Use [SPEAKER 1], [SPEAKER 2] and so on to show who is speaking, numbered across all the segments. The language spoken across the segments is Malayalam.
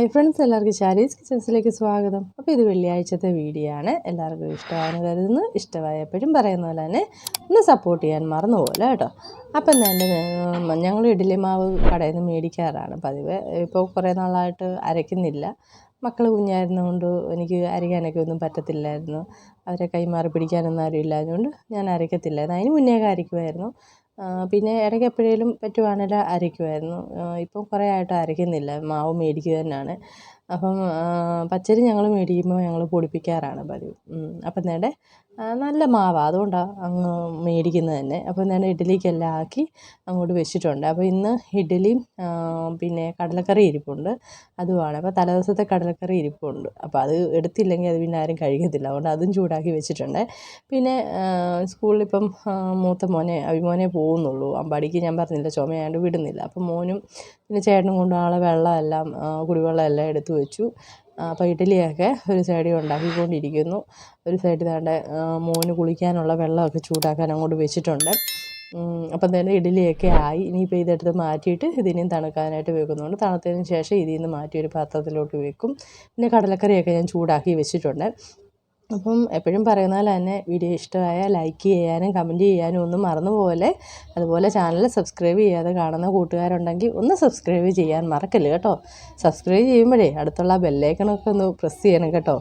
[SPEAKER 1] ഹായ് ഫ്രണ്ട്സ് എല്ലാവർക്കും ശാരീസ് കിച്ചൻസിലേക്ക് സ്വാഗതം. അപ്പോൾ ഇത് വെള്ളിയാഴ്ചത്തെ വീഡിയോ ആണ്. എല്ലാവർക്കും ഇഷ്ടമാണെന്ന് കരുതുന്നു. ഇഷ്ടമായപ്പോഴും പറയുന്ന പോലെ തന്നെ ഒന്ന് സപ്പോർട്ട് ചെയ്യാൻ മറന്നു പോലെ കേട്ടോ. അപ്പം എന്റെ ഞങ്ങൾ ഇഡ്ഡലി മാവ് കടയിൽ നിന്ന് മേടിക്കാറാണ് പതിവ്. ഇപ്പോൾ കുറേ നാളായിട്ട് അരയ്ക്കുന്നില്ല. മക്കൾ കുഞ്ഞായിരുന്നതുകൊണ്ട് എനിക്ക് അരയ്ക്കാനൊക്കെ ഒന്നും പറ്റത്തില്ലായിരുന്നു. അവരെ കൈമാറി പിടിക്കാനൊന്നും ആരും ഇല്ലാഞ്ഞുകൊണ്ട് ഞാൻ അരയ്ക്കത്തില്ലായിരുന്നു. അതിന് മുന്നേ അരയ്ക്കുമായിരുന്നു. പിന്നെ ഇടയ്ക്ക് എപ്പോഴേലും പറ്റുവാണെങ്കിൽ അരയ്ക്കുമായിരുന്നു. ഇപ്പം കുറേ ആയിട്ട് അരയ്ക്കുന്നില്ല. മാവ് മേടിക്കുക തന്നെയാണ്. അപ്പം പച്ചരി ഞങ്ങൾ മേടിക്കുമ്പോൾ ഞങ്ങൾ പൊടിപ്പിക്കാറാണ് പതിവ്. അപ്പം നേടെ നല്ല മാവാണ് അതുകൊണ്ടാണ് അങ്ങ് മേടിക്കുന്നത് തന്നെ. അപ്പം ഞാൻ ഇഡ്ഡലിക്കെല്ലാം ആക്കി അങ്ങോട്ട് വെച്ചിട്ടുണ്ട്. അപ്പോൾ ഇന്ന് ഇഡ്ഡലിയും പിന്നെ കടലക്കറി ഇരിപ്പുണ്ട്. അതുമാണ്. അപ്പോൾ തലേദിവസത്തെ കടലക്കറി ഇരിപ്പുണ്ട്. അപ്പോൾ അത് എടുത്തില്ലെങ്കിൽ അത് പിന്നെ ആരും കഴിക്കത്തില്ല. അതുകൊണ്ട് അതും ചൂടാക്കി വെച്ചിട്ടുണ്ട്. പിന്നെ സ്കൂളിൽ സ്കൂളിലിപ്പം മൂത്ത മോനെ അഭിമോനെ പോകുന്നുള്ളൂ അമ്പാടിക്ക് ഞാൻ പറഞ്ഞില്ല. ചുമയായതുകൊണ്ട് വിടുന്നില്ല. അപ്പം മോനും പിന്നെ ചേട്ടനും കൊണ്ട് ആളെ വെള്ളമെല്ലാം കുടിവെള്ളം എല്ലാം എടുത്തു വെച്ചു. അപ്പോൾ ഇഡ്ഡലിയൊക്കെ ഒരു സൈഡിൽ ഉണ്ടാക്കിക്കൊണ്ടിരിക്കുന്നു. ഒരു സൈഡിൽ ദാണ്ടെ മോന് കുളിക്കാനുള്ള വെള്ളമൊക്കെ ചൂടാക്കാൻ അങ്ങോട്ട് വെച്ചിട്ടുണ്ട്. അപ്പം തന്നെ ഇഡ്ഡലിയൊക്കെ ആയി. ഇനിയിപ്പോൾ ഇതെടുത്ത് മാറ്റിയിട്ട് ഇതിനെയും തണുക്കാനായിട്ട് വെക്കുന്നുണ്ട് തണുത്തതിന് ശേഷം ഇതിൽ നിന്ന് മാറ്റി ഒരു പാത്രത്തിലോട്ട് വെക്കും. പിന്നെ കടലക്കറിയൊക്കെ ഞാൻ ചൂടാക്കി വെച്ചിട്ടുണ്ട്. അപ്പം എപ്പോഴും പറയുന്ന പോലെ തന്നെ വീഡിയോ ഇഷ്ടമായ ലൈക്ക് ചെയ്യാനും കമന്റ് ചെയ്യാനും ഒന്നും മറന്നു പോലെ അതുപോലെ ചാനൽ സബ്സ്ക്രൈബ് ചെയ്യാതെ കാണുന്ന കൂട്ടുകാരുണ്ടെങ്കിൽ ഒന്ന് സബ്സ്ക്രൈബ് ചെയ്യാൻ മറക്കല്ല് കേട്ടോ. സബ്സ്ക്രൈബ് ചെയ്യുമ്പോഴേ അടുത്തുള്ള ബെല്ലൈക്കണൊക്കെ ഒന്ന് പ്രസ് ചെയ്യണം കേട്ടോ.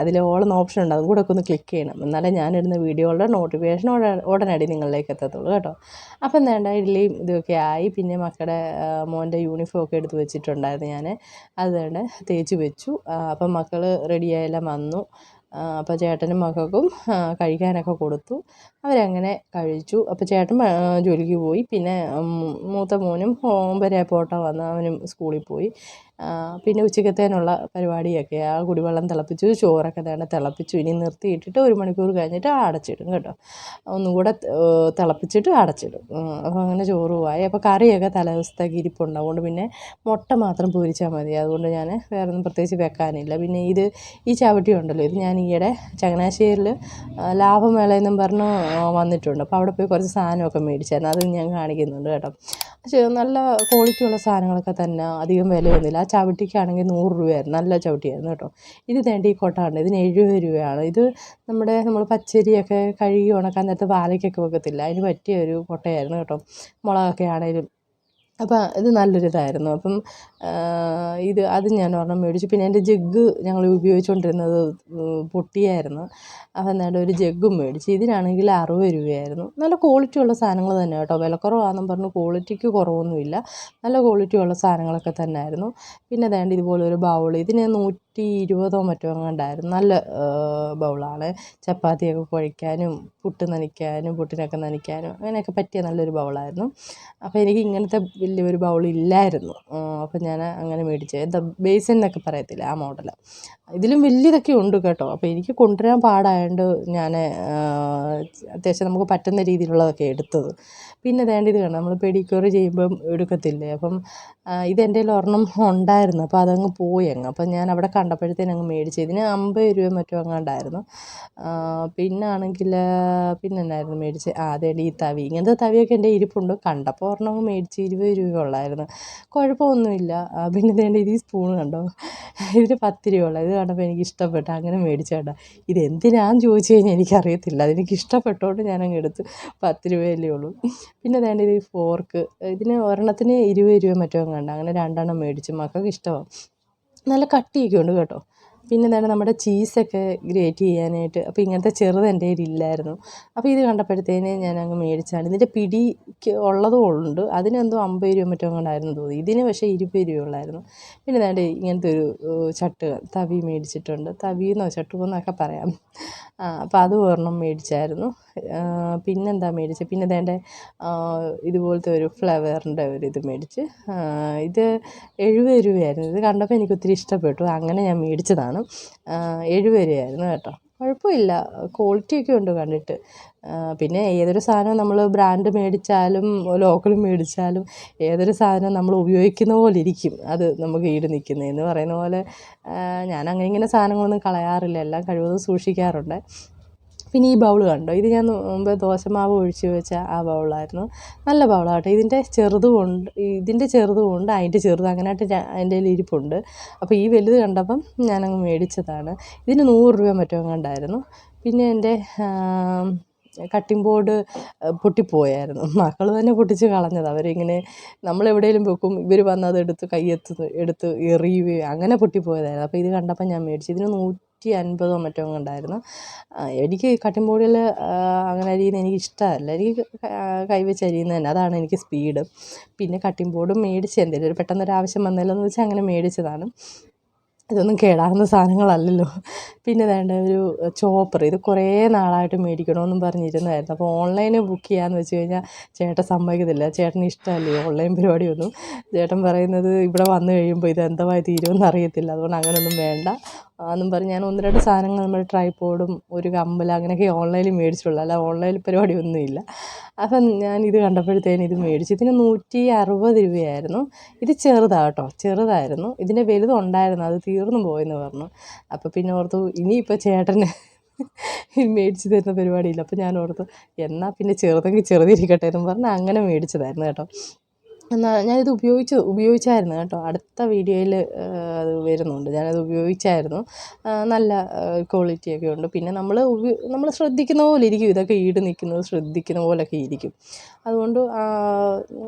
[SPEAKER 1] അതിൽ ഓളെന്ന ഓപ്ഷൻ ഉണ്ട് അതും കൂടെ ഒക്കെ ഒന്ന് ക്ലിക്ക് ചെയ്യണം. എന്നാലേ ഞാനിടുന്ന വീഡിയോകളുടെ നോട്ടിഫിക്കേഷൻ ഉടനടി നിങ്ങളിലേക്ക് എത്തത്തുള്ളൂ കേട്ടോ. അപ്പം വേണ്ട ഇഡ്ഡലിയും ഇതൊക്കെ ആയി പിന്നെ മക്കളുടെ മോന്റെ യൂണിഫോം ഒക്കെ എടുത്ത് വെച്ചിട്ടുണ്ടായിരുന്നു ഞാൻ അത് വേണ്ട തേച്ച് വെച്ചു. അപ്പം മക്കൾ റെഡിയായെല്ലാം വന്നു. അപ്പോൾ ചേട്ടനും മക്കൾക്കും കഴിക്കാനൊക്കെ കൊടുത്തു. അവരങ്ങനെ കഴിച്ചു. അപ്പോൾ ചേട്ടൻ ജോലിക്ക് പോയി. പിന്നെ മൂത്ത മോനും ഒമ്പതരയായപ്പോൾ വന്ന് അവനും സ്കൂളിൽ പോയി. പിന്നെ ഉച്ചക്കത്തേനുള്ള പരിപാടിയൊക്കെ ആ കുടിവെള്ളം തിളപ്പിച്ചു ചോറൊക്കെ തന്നെ തിളപ്പിച്ചു. ഇനി നിർത്തിയിട്ടിട്ട് ഒരു മണിക്കൂർ കഴിഞ്ഞിട്ട് അടച്ചിടും കേട്ടോ. ഒന്നും കൂടെ തിളപ്പിച്ചിട്ട് അടച്ചിടും. അപ്പോൾ അങ്ങനെ ചോറ് പോയി. അപ്പോൾ കറിയൊക്കെ തലേദിവസത്തേക്ക് ഇരിപ്പുണ്ട്. അതുകൊണ്ട് പിന്നെ മുട്ട മാത്രം പൂരിച്ചാൽ മതി. അതുകൊണ്ട് ഞാൻ വേറെ ഒന്നും പ്രത്യേകിച്ച് വെക്കാനില്ല. പിന്നെ ഇത് ഈ ചവിട്ടി ഉണ്ടല്ലോ ഇത് ഞാൻ ഈയിടെ ചങ്ങനാശ്ശേരിയിൽ ലാഭമേളയെന്നും പറഞ്ഞ് വന്നിട്ടുണ്ട്. അപ്പോൾ അവിടെ പോയി കുറച്ച് സാധനമൊക്കെ മേടിച്ചായിരുന്നു. അത് ഞാൻ കാണിക്കുന്നുണ്ട് കേട്ടോ. നല്ല ക്വാളിറ്റിയുള്ള സാധനങ്ങളൊക്കെ തന്നെ അധികം വിലയൊന്നുമില്ല ആ ചവിട്ടിക്കാണെങ്കിൽ നൂറ് രൂപയായിരുന്നു. നല്ല ചവിട്ടിയായിരുന്നു കേട്ടോ. ഇത് തേണ്ടി ഈ ഇതിന് എഴുപത് രൂപയാണ്. ഇത് നമ്മുടെ നമ്മൾ പച്ചരിയൊക്കെ കഴുകി ഉണക്കാൻ നേരത്തെ വാലയ്ക്കൊക്കെ വെക്കത്തില്ല. അതിന് പറ്റിയ ഒരു കൊട്ടയായിരുന്നു കേട്ടോ. മുളകൊക്കെ ആണെങ്കിലും അപ്പം ഇത് നല്ലൊരു ഇതായിരുന്നു അപ്പം ഇത് അത് ഞാൻ ഒരെണ്ണം മേടിച്ചു. പിന്നെ എന്റെ ജഗ്ഗ് ഞങ്ങൾ ഉപയോഗിച്ചുകൊണ്ടിരുന്നത് പൊട്ടിയായിരുന്നു. അപ്പം എന്താണ്ട് ഒരു ജഗ്ഗും മേടിച്ചു. ഇതിനാണെങ്കിൽ അറുപത് രൂപയായിരുന്നു. നല്ല ക്വാളിറ്റി ഉള്ള സാധനങ്ങൾ തന്നെ കേട്ടോ. വിലക്കുറവാണെന്നും പറഞ്ഞു ക്വാളിറ്റിക്ക് കുറവൊന്നുമില്ല. നല്ല ക്വാളിറ്റി ഉള്ള സാധനങ്ങളൊക്കെ തന്നെ ആയിരുന്നു പിന്നെ വേണ്ട ഇതുപോലെ ഒരു ബൗൾ ഇതിന് നൂറ്റി ഇരുപതോ മറ്റോ എങ്ങാണ്ടായിരുന്നു. നല്ല ബൗളാണ്. ചപ്പാത്തിയൊക്കെ കുഴയ്ക്കാനും പുട്ട് നനയ്ക്കാനും പുട്ടിനൊക്കെ നനയ്ക്കാനും അങ്ങനെയൊക്കെ പറ്റിയ നല്ലൊരു ബൗളായിരുന്നു. അപ്പോൾ എനിക്ക് ഇങ്ങനത്തെ വലിയൊരു ബൗൾ ഇല്ലായിരുന്നു അപ്പോൾ ഞാൻ അങ്ങനെ മേടിച്ചു എന്താ ബേസൻ എന്നൊക്കെ പറയത്തില്ല ആ മോഡൽ ഇതിലും വലിയതൊക്കെ ഉണ്ട് കേട്ടോ. അപ്പോൾ എനിക്ക് കൊണ്ടുവരാൻ പാടായതുകൊണ്ട് ഞാൻ അത്യാവശ്യം നമുക്ക് പറ്റുന്ന രീതിയിലുള്ളതൊക്കെ എടുത്തത്. പിന്നെ വേണ്ട ഇത് കാണാം നമ്മൾ പെഡിക്യൂർ ചെയ്യുമ്പം എടുക്കത്തില്ലേ? അപ്പം ഇതെന്റെ ഒരെണ്ണം ഉണ്ടായിരുന്നു. അപ്പോൾ അതങ്ങ് പോയി അങ്ങ്. അപ്പം ഞാൻ അവിടെ കണ്ടപ്പോഴത്തേനും അങ്ങ് മേടിച്ചു. ഇതിന് അമ്പത് രൂപ മറ്റോ അങ്ങാണ്ടായിരുന്നു പിന്നെ ആണെങ്കിൽ പിന്നെ എന്നായിരുന്നു മേടിച്ചത് ആ ഈ തവി. ഇങ്ങനത്തെ തവിയൊക്കെ എന്റെ ഇരിപ്പുണ്ട്. കണ്ടപ്പോൾ ഒരെണ്ണം മേടിച്ച് ഇരുപത് രൂപ ഉള്ളായിരുന്നു. കുഴപ്പമൊന്നുമില്ല. പിന്നെ ഇതേണ്ട ഇത് ഈ സ്പൂൺ കണ്ടോ? ഇതിന് പത്ത് രൂപ ഉള്ളത് ഇത് കണ്ടപ്പോൾ എനിക്ക് ഇഷ്ടപ്പെട്ടു. അങ്ങനെ മേടിച്ചേട്ടാ ഇത് എന്തിനാന്ന് ചോദിച്ചു കഴിഞ്ഞാൽ എനിക്കറിയത്തില്ല. അതെനിക്ക് ഇഷ്ടപ്പെട്ടോണ്ട് ഞാനങ്ങ് എടുത്തു. പത്ത് രൂപയല്ലേ ഉള്ളൂ. പിന്നെ വേണ്ട ഇത് ഫോർക്ക്. ഇതിന് ഒരെണ്ണത്തിന് ഇരുപത് രൂപ മറ്റോ കണ്ട. അങ്ങനെ രണ്ടെണ്ണം മേടിച്ചു. മക്കൾക്ക് ഇഷ്ടമാണ് നല്ല കട്ടിയൊക്കെ ഉണ്ട് കേട്ടോ. പിന്നെ എന്താണ് നമ്മുടെ ചീസൊക്കെ ഗ്രേറ്റ് ചെയ്യാനായിട്ട്. അപ്പോൾ ഇങ്ങനത്തെ ചെറുത് എന്റെ കയ്യിലില്ലായിരുന്നു അപ്പോൾ ഇത് കണ്ടപ്പോഴത്തേന് ഞാൻ അങ്ങ് മേടിച്ചാണ്. ഇതിന്റെ പിടിക്ക് ഉള്ളതും ഉണ്ട്. അതിനെന്തോ അമ്പത് രൂപ മറ്റോ കൊണ്ടായിരുന്നു തോന്നി ഇതിന് പക്ഷേ ഇരുപത് രൂപ ഉള്ളായിരുന്നു. പിന്നെ വേണ്ട ഇങ്ങനത്തെ ഒരു ചട്ട് തവി മേടിച്ചിട്ടുണ്ട്. തവിയെന്നോ ചട്ടുവെന്നൊക്കെ പറയാം. അപ്പോൾ അത് ഒരെണ്ണം മേടിച്ചായിരുന്നു. പിന്നെന്താ മേടിച്ചത് പിന്നെ വേണ്ട ഇതുപോലത്തെ ഒരു ഫ്ലവറിന്റെ ഇത് മേടിച്ച് ഇത് എഴുപത് രൂപയായിരുന്നു. ഇത് കണ്ടപ്പോൾ എനിക്ക് ഒത്തിരി ഇഷ്ടപ്പെട്ടു. അങ്ങനെ ഞാൻ മേടിച്ചതാണ്. എഴുപത് രൂപയായിരുന്നു കേട്ടോ. കുഴപ്പമില്ല. ക്വാളിറ്റിയൊക്കെ ഉണ്ട് കണ്ടിട്ട്. പിന്നെ ഏതൊരു സാധനം നമ്മൾ ബ്രാൻഡ് മേടിച്ചാലും ലോക്കൽ മേടിച്ചാലും ഏതൊരു സാധനം നമ്മൾ ഉപയോഗിക്കുന്ന പോലെ ഇരിക്കും. അത് നമുക്ക് ഈട് നിൽക്കുന്നത് എന്ന് പറയുന്ന പോലെ ഞാൻ അങ്ങനെ ഇങ്ങനെ സാധനങ്ങളൊന്നും കളയാറില്ല. എല്ലാം കഴിവതും സൂക്ഷിക്കാറുണ്ട്. പിന്നെ ഈ ബൗൾ കണ്ടോ? ഇത് ഞാൻ മുമ്പ് ദോശമാവ് ഒഴിച്ച് വെച്ച ആ ബൗളായിരുന്നു. നല്ല ബൗളാട്ടോ. ഇതിന്റെ ചെറുതും ഉണ്ട് ഇതിന്റെ ചെറുതും ഉണ്ട് അതിന്റെ ചെറുത് അങ്ങനെയായിട്ട് എന്റെ കയ്യിൽ ഇരിപ്പുണ്ട്. അപ്പോൾ ഈ വലുത് കണ്ടപ്പം ഞാനങ്ങ് മേടിച്ചതാണ്. ഇതിന് നൂറ് രൂപ മറ്റോ കണ്ടായിരുന്നു പിന്നെ എന്റെ കട്ടിംഗ് ബോർഡ് പൊട്ടിപ്പോയായിരുന്നു. മക്കൾ തന്നെ പൊട്ടിച്ച് കളഞ്ഞത്. അവരിങ്ങനെ നമ്മളെവിടെയെങ്കിലും വെക്കും. ഇവർ വന്ന് അത് എടുത്ത് കയ്യെത്ത് എടുത്ത് എറിയുകയോ അങ്ങനെ പൊട്ടിപ്പോയതായിരുന്നു. അപ്പോൾ ഇത് കണ്ടപ്പോൾ ഞാൻ മേടിച്ചു. ഇതിന് നൂറ്റി അൻപതോ മറ്റോ ഉണ്ടായിരുന്നു. എനിക്ക് കട്ടിംഗ് അങ്ങനെ അരിയുന്നത് എനിക്ക് ഇഷ്ടമല്ല. എനിക്ക് കൈവച്ച് അരിയുന്നത് തന്നെ. അതാണ് എനിക്ക് സ്പീഡ്. പിന്നെ കട്ടിംഗ് ബോർഡും മേടിച്ച് എന്തെങ്കിലും ഒരു പെട്ടെന്നൊരു ആവശ്യം വന്നല്ലോ എന്ന് വെച്ചാൽ അങ്ങനെ മേടിച്ചതാണ്. ഇതൊന്നും കേടാകുന്ന സാധനങ്ങളല്ലല്ലോ. പിന്നെ വേണ്ട ഒരു ചോപ്പർ. ഇത് കുറേ നാളായിട്ട് മേടിക്കണമെന്നും പറഞ്ഞിരുന്നതായിരുന്നു. അപ്പോൾ ഓൺലൈനിൽ ബുക്ക് ചെയ്യാമെന്ന് വെച്ച് കഴിഞ്ഞാൽ ചേട്ടൻ സമ്മതിക്കത്തില്ല. ചേട്ടന് ഇഷ്ടമല്ലേ ഓൺലൈൻ പരിപാടിയൊന്നും? ചേട്ടൻ പറയുന്നത് ഇവിടെ വന്നു കഴിയുമ്പോൾ ഇത് എന്തുമായി തീരുമെന്ന് അറിയത്തില്ല. അതുകൊണ്ട് അങ്ങനെയൊന്നും വേണ്ട. എന്നും പറഞ്ഞ് ഞാൻ ഒന്ന് രണ്ട് സാധനങ്ങൾ നമ്മൾ ട്രൈപോഡും ഒരു കമ്മൽ അങ്ങനെയൊക്കെ ഓൺലൈനിൽ മേടിച്ചിട്ടുള്ളൂ. അല്ല ഓൺലൈനിൽ പരിപാടി ഒന്നുമില്ല അപ്പം ഞാൻ ഇത് കണ്ടപ്പോഴത്തേനും ഇത് മേടിച്ചു. ഇതിന് നൂറ്റി അറുപത് രൂപയായിരുന്നു. ഇത് ചെറുതാണ് കേട്ടോ ചെറുതായിരുന്നു. ഇതിന്റെ വലുതുണ്ടായിരുന്നു അത് തീർന്നു പോയെന്ന് പറഞ്ഞു. അപ്പോൾ പിന്നെ ഓർത്തു ഇനിയിപ്പോൾ ചേട്ടന് മേടിച്ച് തരുന്ന പരിപാടിയില്ല. അപ്പോൾ ഞാൻ ഓർത്തു എന്നാൽ പിന്നെ ചെറുതെങ്കിൽ ചെറുതിരിക്കട്ടെ എന്ന് പറഞ്ഞ് അങ്ങനെ മേടിച്ചതായിരുന്നു കേട്ടോ. എന്നാൽ ഞാനിത് ഉപയോഗിച്ചു ഉപയോഗിച്ചായിരുന്നു കേട്ടോ. അടുത്ത വീഡിയോയിൽ അത് വരുന്നുണ്ട്. ഞാനത് ഉപയോഗിച്ചായിരുന്നു. നല്ല ക്വാളിറ്റിയൊക്കെ ഉണ്ട്. പിന്നെ നമ്മൾ നമ്മൾ ശ്രദ്ധിക്കുന്ന പോലെ ഇരിക്കും. ഇതൊക്കെ ഈട് നിൽക്കുന്നത് ശ്രദ്ധിക്കുന്ന പോലെയൊക്കെ ഇരിക്കും. അതുകൊണ്ട്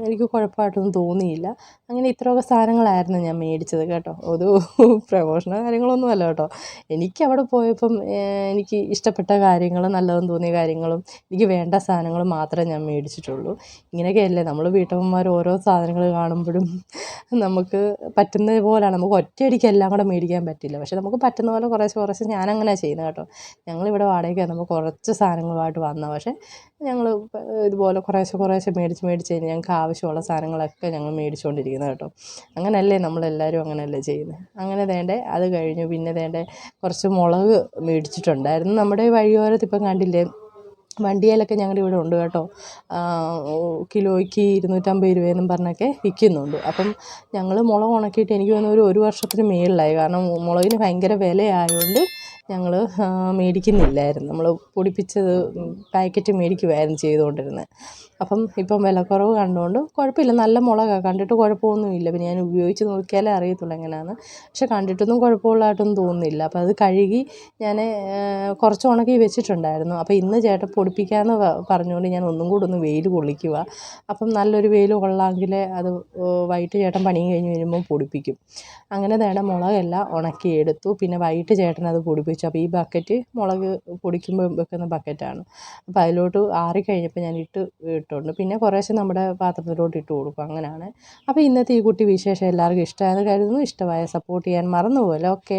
[SPEAKER 1] എനിക്ക് കുഴപ്പമായിട്ടൊന്നും തോന്നിയില്ല. അങ്ങനെ ഇത്രയൊക്കെ സാധനങ്ങളായിരുന്നു ഞാൻ മേടിച്ചത് കേട്ടോ. ഒരു പ്രമോഷനോ കാര്യങ്ങളൊന്നും അല്ല കേട്ടോ. എനിക്ക് അവിടെ പോയപ്പം എനിക്ക് ഇഷ്ടപ്പെട്ട കാര്യങ്ങൾ നല്ലതെന്ന് തോന്നിയ കാര്യങ്ങളും എനിക്ക് വേണ്ട സാധനങ്ങളും മാത്രമേ ഞാൻ മേടിച്ചിട്ടുള്ളൂ. ഇങ്ങനെയൊക്കെയല്ലേ നമ്മൾ വീട്ടമ്മമാർ ഓരോ സാധനങ്ങൾ കാണുമ്പോഴും നമുക്ക് പറ്റുന്നത് പോലെയാണ് നമുക്ക് ഒറ്റയടിക്ക് എല്ലാം കൂടെ മേടിക്കാൻ പറ്റില്ല. പക്ഷെ നമുക്ക് പറ്റുന്ന പോലെ കുറേശ്ശെ കുറേശ്ശെ ഞാനങ്ങനെയാണ് ചെയ്യുന്നത് കേട്ടോ. ഞങ്ങളിവിടെ വാടകയ്ക്ക് വന്നപ്പോൾ കുറച്ച് സാധനങ്ങളുമായിട്ട് വന്ന പക്ഷേ ഞങ്ങൾ ഇതുപോലെ കുറേശ്ശെ കുറേശ്ശെ മേടിച്ച് മേടിച്ച് കഴിഞ്ഞ് ഞങ്ങൾക്ക് ആവശ്യമുള്ള സാധനങ്ങളൊക്കെ ഞങ്ങൾ മേടിച്ചുകൊണ്ടിരിക്കുന്നത് കേട്ടോ. അങ്ങനെയല്ലേ നമ്മളെല്ലാവരും അങ്ങനെയല്ലേ ചെയ്യുന്നത്? അങ്ങനെ വേണ്ടേ അത് കഴിഞ്ഞു. പിന്നെ വേണ്ടേ കുറച്ച് മുളക് മേടിച്ചിട്ടുണ്ടായിരുന്നു. നമ്മുടെ വഴിയോരത്ത് ഇപ്പം കണ്ടില്ലേ വണ്ടിയിലൊക്കെ ഞങ്ങളുടെ ഇവിടെ ഉണ്ട് കേട്ടോ. കിലോയ്ക്ക് ഇരുന്നൂറ്റമ്പത് രൂപയെന്നും പറഞ്ഞൊക്കെ വിൽക്കുന്നുണ്ട്. അപ്പം ഞങ്ങൾ മുളക് ഉണക്കിയിട്ട് എനിക്ക് തോന്നുന്നു ഒരു ഒരു വർഷത്തിന് മുകളിലായി കാരണം മുളകിന് ഭയങ്കര വിലയായതുകൊണ്ട് ഞങ്ങൾ മേടിക്കുന്നില്ലായിരുന്നു. നമ്മൾ പൊടിപ്പിച്ചത് പാക്കറ്റ് മേടിക്കുമായിരുന്നു ചെയ്തുകൊണ്ടിരുന്നത് അപ്പം ഇപ്പം വിലക്കുറവ് കണ്ടുകൊണ്ട് കുഴപ്പമില്ല. നല്ല മുളകാണ് കണ്ടിട്ട് കുഴപ്പമൊന്നുമില്ല. പിന്നെ ഞാൻ ഉപയോഗിച്ച് നോക്കിയാലേ അറിയത്തുള്ളൂ എങ്ങനെയാണെന്ന് പക്ഷെ കണ്ടിട്ടൊന്നും കുഴപ്പമുള്ളതായിട്ടൊന്നും തോന്നുന്നില്ല. അപ്പോൾ അത് കഴുകി ഞാൻ കുറച്ച് ഉണക്കി വെച്ചിട്ടുണ്ടായിരുന്നു. അപ്പോൾ ഇന്ന് ചേട്ടൻ പൊടിപ്പിക്കാമെന്ന് പറഞ്ഞുകൊണ്ട് ഞാൻ ഒന്നും കൂടെ ഒന്ന് വെയിൽ കൊള്ളിക്കുക അപ്പം നല്ലൊരു വെയിൽ കൊള്ളാമെങ്കിൽ അത് വൈകിട്ട് ചേട്ടൻ പണി കഴിഞ്ഞ് വരുമ്പോൾ പൊടിപ്പിക്കും. അങ്ങനെ വേണം മുളകെല്ലാം ഉണക്കിയെടുത്തു. പിന്നെ വൈകിട്ട് ചേട്ടൻ അത് പൊടിപ്പിച്ചു. അപ്പോൾ ഈ ബക്കറ്റ് മുളക് പൊടിക്കുമ്പോൾ വെക്കുന്ന ബക്കറ്റാണ് അപ്പോൾ അതിലോട്ട് ആറിക്കഴിഞ്ഞപ്പോൾ ഞാൻ ഇട്ട് ഇട്ടുണ്ട് പിന്നെ കുറേശ്ശെ നമ്മുടെ പാത്രത്തിലോട്ട് ഇട്ട് കൊടുക്കും. അങ്ങനെയാണ് അപ്പോൾ ഇന്നത്തെ ഈ കുട്ടി വിശേഷം എല്ലാവർക്കും ഇഷ്ടമായെന്ന് കരുതുന്നു. ഇഷ്ടമായ സപ്പോർട്ട് ചെയ്യാൻ മറന്നുപോലെ ഓക്കെ